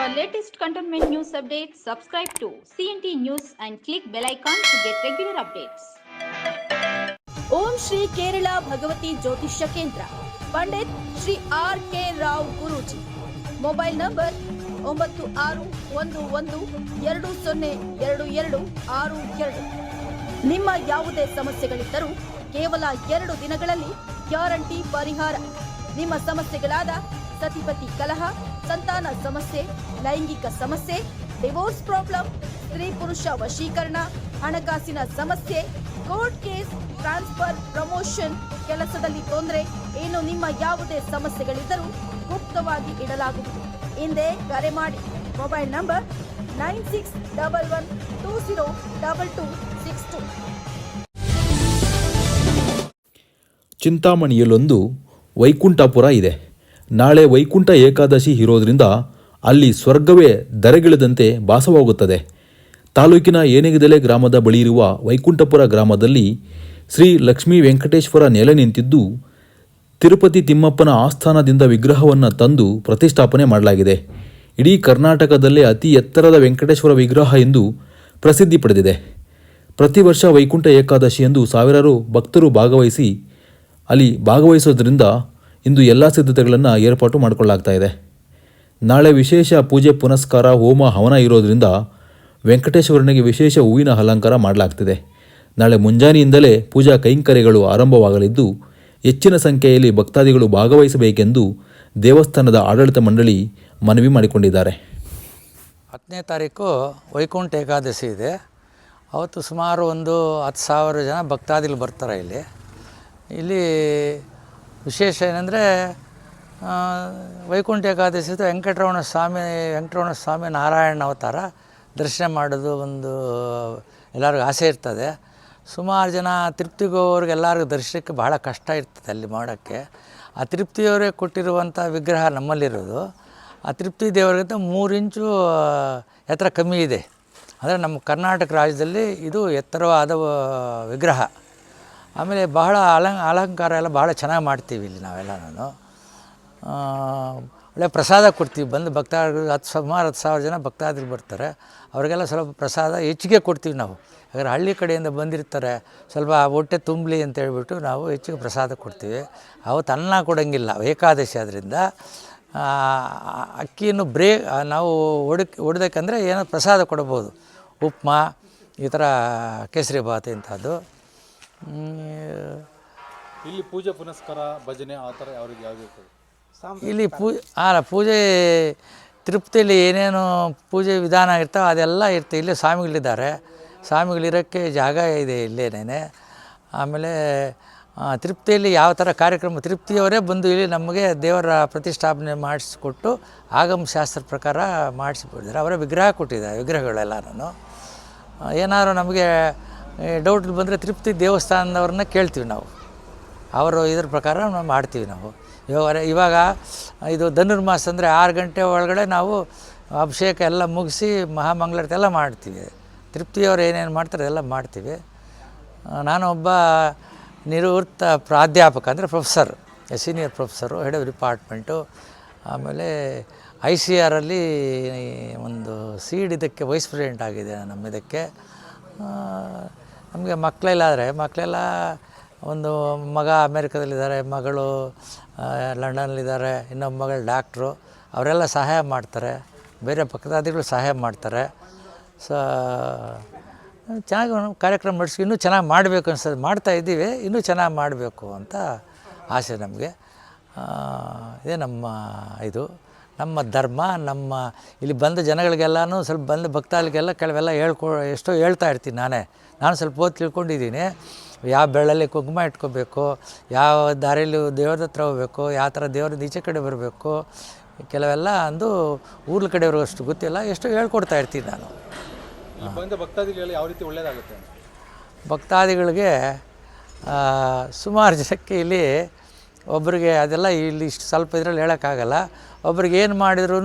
For latest cantonment news updates, subscribe to CNT News and click bell icon to get regular updates. ಓಂ ಶ್ರೀ ಕೇರಳ ಭಗವತಿ ಜ್ಯೋತಿಷ್ಯ ಕೇಂದ್ರ. Pandit Shri R K Rao Guruji. Mobile number ಒಂಬತ್ತು ಆರು ಒಂದು ಒಂದು ಎರಡು ಸೊನ್ನೆ ಎರಡು ಎರಡು ಆರು ಎರಡು. ನಿಮ್ಮ ಯಾವುದೇ ಸಮಸ್ಯೆಗಳಿದ್ದರೂ ಕೇವಲ ಎರಡು ದಿನಗಳಲ್ಲಿ ಗ್ಯಾರಂಟಿ ಪರಿಹಾರ. ನಿಮ್ಮ ಸಮಸ್ಯೆಗಳಾದ ಸತಿಪತಿ ಕಲಹ ಸಂತಾನ ಸಮಸ್ಯೆ, ಲೈಂಗಿಕ ಸಮಸ್ಯೆ ಡಿವೋರ್ಸ್ ಪ್ರಾಬ್ಲಮ್ ಸ್ತ್ರೀ ಪುರುಷ ವಶೀಕರಣ, ಹಣಕಾಸಿನ ಸಮಸ್ಯೆ ಕೋರ್ಟ್ ಕೇಸ್ ಟ್ರಾನ್ಸ್ಫರ್ ಪ್ರಮೋಷನ್ ಕೆಲಸದಲ್ಲಿ ತೊಂದರೆ, ಏನು ನಿಮ್ಮ ಯಾವುದೇ ಸಮಸ್ಯೆಗಳಿದ್ದರೂ ಗುಪ್ತವಾಗಿ ಇಡಲಾಗುವುದು. ಹಿಂದೆ ಕರೆ ಮಾಡಿ. Mobile number nine six double one two zero double two six two. ಚಿಂತಾಮಣಿಯಲ್ಲೊಂದು Vaikunthapura ಇದೆ. ನಾಳೆ ವೈಕುಂಠ ಏಕಾದಶಿ ಇರೋದ್ರಿಂದ ಅಲ್ಲಿ ಸ್ವರ್ಗವೇ ದರೆಗಿಳಿದಂತೆ ಭಾಸವಾಗುತ್ತದೆ. ತಾಲೂಕಿನ ಏನೆಗದೆಲೆ ಗ್ರಾಮದ ಬಳಿ ಇರುವ ವೈಕುಂಠಪುರ ಗ್ರಾಮದಲ್ಲಿ ಶ್ರೀ ಲಕ್ಷ್ಮೀ ವೆಂಕಟೇಶ್ವರ ನೆಲೆ ನಿಂತಿದ್ದು ತಿರುಪತಿ ತಿಮ್ಮಪ್ಪನ ಆಸ್ಥಾನದಿಂದ ವಿಗ್ರಹವನ್ನು ತಂದು ಪ್ರತಿಷ್ಠಾಪನೆ ಮಾಡಲಾಗಿದೆ. ಇಡೀ ಕರ್ನಾಟಕದಲ್ಲೇ ಅತಿ ಎತ್ತರದ ವೆಂಕಟೇಶ್ವರ ವಿಗ್ರಹ ಎಂದು ಪ್ರಸಿದ್ಧಿ ಪಡೆದಿದೆ. ಪ್ರತಿ ವರ್ಷ ವೈಕುಂಠ ಏಕಾದಶಿ ಎಂದು ಸಾವಿರಾರು ಭಕ್ತರು ಭಾಗವಹಿಸಿ ಅಲ್ಲಿ ಭಾಗವಹಿಸೋದ್ರಿಂದ ಇಂದು ಎಲ್ಲ ಸಿದ್ಧತೆಗಳನ್ನು ಏರ್ಪಾಟು ಮಾಡಿಕೊಳ್ಳಾಗ್ತಾ ಇದೆ. ನಾಳೆ ವಿಶೇಷ ಪೂಜೆ ಪುನಸ್ಕಾರ, ಹೋಮ, ಹವನ ಇರೋದ್ರಿಂದ ವೆಂಕಟೇಶ್ವರನಿಗೆ ವಿಶೇಷ ಹೂವಿನ ಅಲಂಕಾರ ಮಾಡಲಾಗ್ತಿದೆ. ನಾಳೆ ಮುಂಜಾನೆಯಿಂದಲೇ ಪೂಜಾ ಕೈಂಕರ್ಯಗಳು ಆರಂಭವಾಗಲಿದ್ದು, ಹೆಚ್ಚಿನ ಸಂಖ್ಯೆಯಲ್ಲಿ ಭಕ್ತಾದಿಗಳು ಭಾಗವಹಿಸಬೇಕೆಂದು ದೇವಸ್ಥಾನದ ಆಡಳಿತ ಮಂಡಳಿ ಮನವಿ ಮಾಡಿಕೊಂಡಿದ್ದಾರೆ. ಹತ್ತನೇ ತಾರೀಕು ವೈಕುಂಠ ಏಕಾದಶಿ ಇದೆ. ಅವತ್ತು ಸುಮಾರು ಒಂದು ಹತ್ತು ಸಾವಿರ ಜನ ಭಕ್ತಾದಿಗಳು ಬರ್ತಾರೆ ಇಲ್ಲಿ. ಇಲ್ಲಿ ವಿಶೇಷ ಏನಂದರೆ ವೈಕುಂಠ ಏಕಾದಶಿ ವೆಂಕಟರಮಣ ಸ್ವಾಮಿ ವೆಂಕಟರಮಣ ಸ್ವಾಮಿ ನಾರಾಯಣ ಅವತಾರ. ದರ್ಶನ ಮಾಡೋದು ಒಂದು ಎಲ್ಲರಿಗೂ ಆಸೆ ಇರ್ತದೆ. ಸುಮಾರು ಜನ ತೃಪ್ತಿಗೋವ್ರಿಗೆ ಎಲ್ಲರಿಗೂ ದರ್ಶನಕ್ಕೆ ಭಾಳ ಕಷ್ಟ ಇರ್ತದೆ ಅಲ್ಲಿ ಮಾಡೋಕ್ಕೆ. ಆ ತೃಪ್ತಿಯವರೇ ಕೊಟ್ಟಿರುವಂಥ ವಿಗ್ರಹ ನಮ್ಮಲ್ಲಿರೋದು. ಆ ತೃಪ್ತಿ ದೇವರಿಗಿಂತ ಮೂರು ಇಂಚು ಎತ್ತರ ಕಮ್ಮಿ ಇದೆ. ಅಂದರೆ ನಮ್ಮ ಕರ್ನಾಟಕ ರಾಜ್ಯದಲ್ಲಿ ಇದು ಎತ್ತರವಾದ ವಿಗ್ರಹ. ಆಮೇಲೆ ಬಹಳ ಅಲಂ, ಅಲಂಕಾರ ಎಲ್ಲ ಭಾಳ ಚೆನ್ನಾಗಿ ಮಾಡ್ತೀವಿ ಇಲ್ಲಿ ನಾವೆಲ್ಲ ನಾನು. ಒಳ್ಳೆ ಪ್ರಸಾದ ಕೊಡ್ತೀವಿ. ಬಂದು ಭಕ್ತಾದಿಗಳು ಹತ್ತು ಸುಮಾರು ಹತ್ತು ಸಾವಿರ ಜನ ಭಕ್ತಾದಿಗಳು ಬರ್ತಾರೆ. ಅವರಿಗೆಲ್ಲ ಸ್ವಲ್ಪ ಪ್ರಸಾದ ಹೆಚ್ಚಿಗೆ ಕೊಡ್ತೀವಿ ನಾವು. ಯಾಕಂದ್ರೆ ಹಳ್ಳಿ ಕಡೆಯಿಂದ ಬಂದಿರ್ತಾರೆ. ಸ್ವಲ್ಪ ಹೊಟ್ಟೆ ತುಂಬಲಿ ಅಂತ ಹೇಳ್ಬಿಟ್ಟು ನಾವು ಹೆಚ್ಚಿಗೆ ಪ್ರಸಾದ ಕೊಡ್ತೀವಿ. ಅವತ್ತು ಅನ್ನ ಕೊಡೋಂಗಿಲ್ಲ ಏಕಾದಶಿ ಆದ್ದರಿಂದ ಅಕ್ಕಿಯನ್ನು ಬ್ರೇ, ನಾವು ಹೊಡಕ್ ಹೊಡ್ದಕ್ಕಂದ್ರೆ ಏನೋ ಪ್ರಸಾದ ಕೊಡ್ಬೋದು. ಉಪ್ಮಾ, ಈ ಥರ ಕೇಸರಿ ಬಾತ್ ಇಂಥದ್ದು. ಇಲ್ಲಿ ಪೂಜೆ ಪುನಸ್ಕಾರ ಭಜನೆ ಆ ಥರ ಯಾವ ರೀತಿ ಯಾವ್ದು ಇರ್ತದೆ? ಇಲ್ಲಿ ಪೂ ಅಲ್ಲ ಪೂಜೆ ತಿರುಪತಿಯಲ್ಲಿ ಏನೇನು ಪೂಜೆ ವಿಧಾನ ಇರ್ತಾವೆ ಅದೆಲ್ಲ ಇರ್ತವೆ ಇಲ್ಲೇ ಸ್ವಾಮಿಗಳಿದ್ದಾರೆ. ಸ್ವಾಮಿಗಳಿರೋಕ್ಕೆ ಜಾಗ ಇದೆ ಇಲ್ಲೇನೇ ಆಮೇಲೆ ತೃಪ್ತಿಯಲ್ಲಿ ತಿರುಪತಿಯಲ್ಲಿ ಯಾವ ಥರ ಕಾರ್ಯಕ್ರಮ ತಿರುಪತಿಯವರೇ ಬಂದು ಇಲ್ಲಿ ನಮಗೆ ದೇವರ ಪ್ರತಿಷ್ಠಾಪನೆ ಮಾಡಿಸ್ಕೊಟ್ಟು ಆಗಮ ಶಾಸ್ತ್ರ ಪ್ರಕಾರ ಮಾಡಿಸಿಬಿಟ್ಟಿದ್ದಾರೆ ಅವರೇ ವಿಗ್ರಹ ಕೊಟ್ಟಿದ್ದಾರೆ ವಿಗ್ರಹಗಳೆಲ್ಲ ನಾನು ಏನಾದರೂ ನಮಗೆ ಡೌಟ್ ಬಂದರೆ ತೃಪ್ತಿ ದೇವಸ್ಥಾನದವ್ರನ್ನ ಕೇಳ್ತೀವಿ ನಾವು. ಅವರು ಇದ್ರ ಪ್ರಕಾರ ನಾವು ಮಾಡ್ತೀವಿ ನಾವು. ಇವಾಗ ಇವಾಗ ಇದು ಧನುರ್ಮಾಸ ಅಂದರೆ ಆರು ಗಂಟೆ ಒಳಗಡೆ ನಾವು ಅಭಿಷೇಕ ಎಲ್ಲ ಮುಗಿಸಿ ಮಹಾಮಂಗಳಾರತಿ ಎಲ್ಲ ಮಾಡ್ತೀವಿ. ತೃಪ್ತಿಯವ್ರು ಏನೇನು ಮಾಡ್ತಾರೆ ಅದೆಲ್ಲ ಮಾಡ್ತೀವಿ. ನಾನೊಬ್ಬ ನಿವೃತ್ತ ಪ್ರಾಧ್ಯಾಪಕ ಅಂದರೆ professor senior professor head of department ಆಮೇಲೆ ಐ ಸಿ ಆರಲ್ಲಿ ಒಂದು ಸೀಡ್ ಇದಕ್ಕೆ ವೈಸ್ ಪ್ರೆಸಿಡೆಂಟ್ ಆಗಿದೆ ನಮ್ಮ ಇದಕ್ಕೆ. ನಮಗೆ ಮಕ್ಕಳೆಲ್ಲಾದರೆ, ಮಕ್ಕಳೆಲ್ಲ ಒಂದು ಮಗ ಅಮೇರಿಕದಲ್ಲಿದ್ದಾರೆ, ಮಗಳು ಲಂಡನ್ನಲ್ಲಿದ್ದಾರೆ, ಇನ್ನೊಬ್ಬ ಮಗಳು ಡಾಕ್ಟ್ರು, ಅವರೆಲ್ಲ ಸಹಾಯ ಮಾಡ್ತಾರೆ, ಬೇರೆ ಪಕ್ಕದಾದಿಗಳು ಸಹಾಯ ಮಾಡ್ತಾರೆ. ಸೊ, ಚೆನ್ನಾಗಿ ಕಾರ್ಯಕ್ರಮ ನಡೆಸಿ, ಇನ್ನೂ ಚೆನ್ನಾಗಿ ಮಾಡಬೇಕು ಅನ್ಸೋದು ಮಾಡ್ತಾ ಇದ್ದೀವಿ, ಇನ್ನೂ ಚೆನ್ನಾಗಿ ಮಾಡಬೇಕು ಅಂತ ಆಸೆ ನಮಗೆ. ಇದೇ ನಮ್ಮ ಇದು. ನಮ್ಮ ಧರ್ಮ ನಮ್ಮ ಇಲ್ಲಿ ಬಂದ ಜನಗಳಿಗೆಲ್ಲನೂ ಸ್ವಲ್ಪ ಬಂದ ಭಕ್ತಾದಿಗೆಲ್ಲ ಕೆಲವೆಲ್ಲ ಹೇಳ್ಕೊ ಎಷ್ಟೋ ಹೇಳ್ತಾ ಇರ್ತೀನಿ ನಾನೇ. ನಾನು ಸ್ವಲ್ಪ ಓದಿ ತಿಳ್ಕೊಂಡಿದ್ದೀನಿ. ಯಾವ ಬೆಳ್ಳಲ್ಲಿ ಕುಂಕುಮ ಇಟ್ಕೋಬೇಕು ಯಾವ ದಾರಿಯಲ್ಲಿ ದೇವ್ರ ಹತ್ರ ಹೋಗ್ಬೇಕು ಯಾವ ಥರ ದೇವ್ರದ್ದು ಈಚೆ ಕಡೆ ಬರಬೇಕು ಕೆಲವೆಲ್ಲ ಅಂದು ಊರ್ಲ ಕಡೆಯವ್ರಿಗೂ ಅಷ್ಟು ಗೊತ್ತಿಲ್ಲ ಎಷ್ಟೋ ಹೇಳ್ಕೊಡ್ತಾ ಇರ್ತೀನಿ ನಾನು. ಇಲ್ಲಿ ಬಂದ ಭಕ್ತಾದಿಗಳು ಯಾವ ರೀತಿ ಒಳ್ಳೇದಾಗುತ್ತೆ ಭಕ್ತಾದಿಗಳಿಗೆ ಸುಮಾರು ಜನಕ್ಕೆ ಇಲ್ಲಿ ಒಬ್ಬರಿಗೆ ಅದೆಲ್ಲ ಇಲ್ಲಿ ಇಷ್ಟು ಸ್ವಲ್ಪ ಇದ್ರಲ್ಲಿ ಹೇಳೋಕ್ಕಾಗಲ್ಲ. ಒಬ್ರಿಗೆ ಏನು ಮಾಡಿದ್ರೂ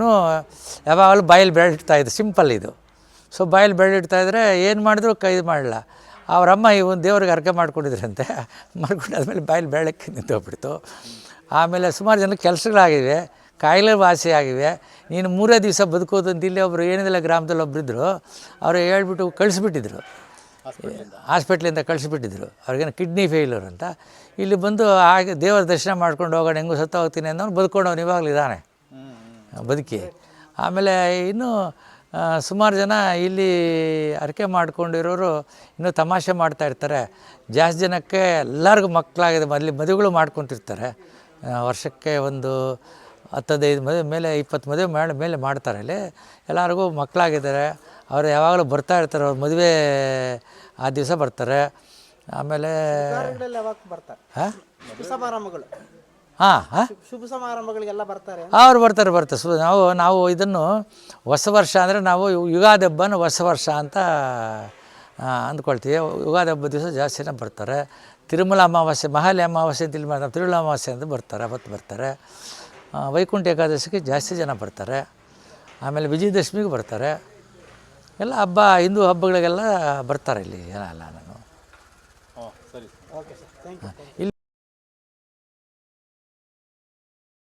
ಯಾವಾಗಲೂ ಬಾಯಲ್ಲಿ ಬೆರಳಿಡ್ತಾ ಇದ್ದು ಸಿಂಪಲ್ ಇದು. ಸೊ ಬಾಯಲ್ಲಿ ಇದ್ದರೆ ಏನು ಮಾಡಿದ್ರು ಕೈ ಮಾಡಲ್ಲ ಅವರಮ್ಮ ಈ ಒಂದು ದೇವ್ರಿಗೆ ಅರ್ಕೆ ಮಾಡ್ಕೊಂಡಿದ್ರಂತೆ. ಮಾಡ್ಕೊಂಡಾದ್ಮೇಲೆ ಬಾಯಲ್ಲಿ ಬೆಳಕ್ಕೆ ನಿಂತೋಗ್ಬಿಡ್ತು. ಆಮೇಲೆ ಸುಮಾರು ಜನ ಕೆಲಸಗಳಾಗಿವೆ ಕಾಯಿಲೆ ವಾಸಿಯಾಗಿವೆ ನೀನು ಮೂರೇ ದಿವಸ ಬದುಕೋದು ಅಂತ ಇಲ್ಲಿ ಒಬ್ಬರು ಏನಿದೆಲ್ಲ ಗ್ರಾಮದಲ್ಲಿ ಒಬ್ಬರಿದ್ದರು ಅವರು ಹೇಳ್ಬಿಟ್ಟು ಕಳಿಸ್ಬಿಟ್ಟಿದ್ರು. ಹಾಸ್ಪಿಟ್ಲಿಂದ. ಕಳಿಸಿಬಿಟ್ಟಿದ್ರು. ಅವ್ರಿಗೇನು ಕಿಡ್ನಿ ಫೇಲ್ಯೂರ್ ಅಂತ. ಇಲ್ಲಿ ಬಂದು ಹಾಗೆ ದೇವರ ದರ್ಶನ ಮಾಡ್ಕೊಂಡು ಹೋಗೋಣ ಹೆಂಗೂ ಸತ್ತ ಹೋಗ್ತೀನಿ ಅನ್ನೋನು ಬದುಕೊಂಡವ್ನು ಇವಾಗಲೂ ಇದ್ದಾನೆ ಬದುಕಿ. ಆಮೇಲೆ ಇನ್ನೂ ಸುಮಾರು ಜನ ಇಲ್ಲಿ ಅರಕೆ ಮಾಡ್ಕೊಂಡಿರೋರು ಇನ್ನೂ ತಮಾಷೆ ಮಾಡ್ತಾ ಇರ್ತಾರೆ. ಜಾಸ್ತಿ ಜನಕ್ಕೆ ಎಲ್ಲರಿಗೂ ಮಕ್ಕಳಾಗಿದೆ ಮೊದಲು ಮದುವೆಗಳು ಮಾಡ್ಕೊತಿರ್ತಾರೆ ವರ್ಷಕ್ಕೆ ಒಂದು ಹತ್ತದೈದು ಮದುವೆ ಮೇಲೆ ಇಪ್ಪತ್ತು ಮದುವೆ ಮಾಡಿ ಮೇಲೆ ಮಾಡ್ತಾರೆ ಇಲ್ಲಿ ಎಲ್ಲರಿಗೂ ಮಕ್ಕಳಾಗಿದ್ದಾರೆ ಅವರು ಯಾವಾಗಲೂ ಬರ್ತಾ ಇರ್ತಾರೆ ಅವ್ರ ಮದುವೆ ಆ ದಿವಸ ಬರ್ತಾರೆ. ಆಮೇಲೆ ಹಾಂ? ಶುಭ ಸಮಾರಂಭಗಳು. ಹಾಂ ಹಾಂ? ಶುಭ ಸಮಾರಂಭಗಳಿಗೆಲ್ಲ ಬರ್ತಾರೆ? ಅವ್ರು ಬರ್ತಾರೆ ಬರ್ತಾರೆ. ಸು ನಾವು ನಾವು ಇದನ್ನು ಹೊಸ ವರ್ಷ ಅಂದರೆ ನಾವು ಯುಗಾದಿ ಹಬ್ಬನ ಹೊಸ ವರ್ಷ ಅಂತ ಅಂದ್ಕೊಳ್ತೀವಿ. ಯುಗಾದಿ ಹಬ್ಬದ ದಿವಸ ಜಾಸ್ತಿ ಜನ ಬರ್ತಾರೆ. ತಿರುಮಲ ಅಮಾವಾಸ್ಯೆ ಮಹಾಲಿ ಅಮಾವಾಸ್ಯೆ ಅಂತ ಇಲ್ಲಿ ಮಾಡ್ತಾರೆ. ತಿರುಮಲ ಅಮಾವಾಸ್ಯೆ ಅಂತ ಬರ್ತಾರೆ ಅವತ್ತು ಬರ್ತಾರೆ. ವೈಕುಂಠ ಏಕಾದಶಿಗೆ ಜಾಸ್ತಿ ಜನ ಬರ್ತಾರೆ. ಆಮೇಲೆ ವಿಜಯದಶಮಿಗೂ ಬರ್ತಾರೆ. ಎಲ್ಲ ಹಬ್ಬ ಹಿಂದೂ ಹಬ್ಬಗಳಿಗೆಲ್ಲ ಬರ್ತಾರೆ ಇಲ್ಲಿ ಜನ ಎಲ್ಲ ನಾನು. ಹಾಂ ಸರಿ. ಓಕೆ ಸರ್ ಥ್ಯಾಂಕ್ ಯು ಇಲ್ಲಿ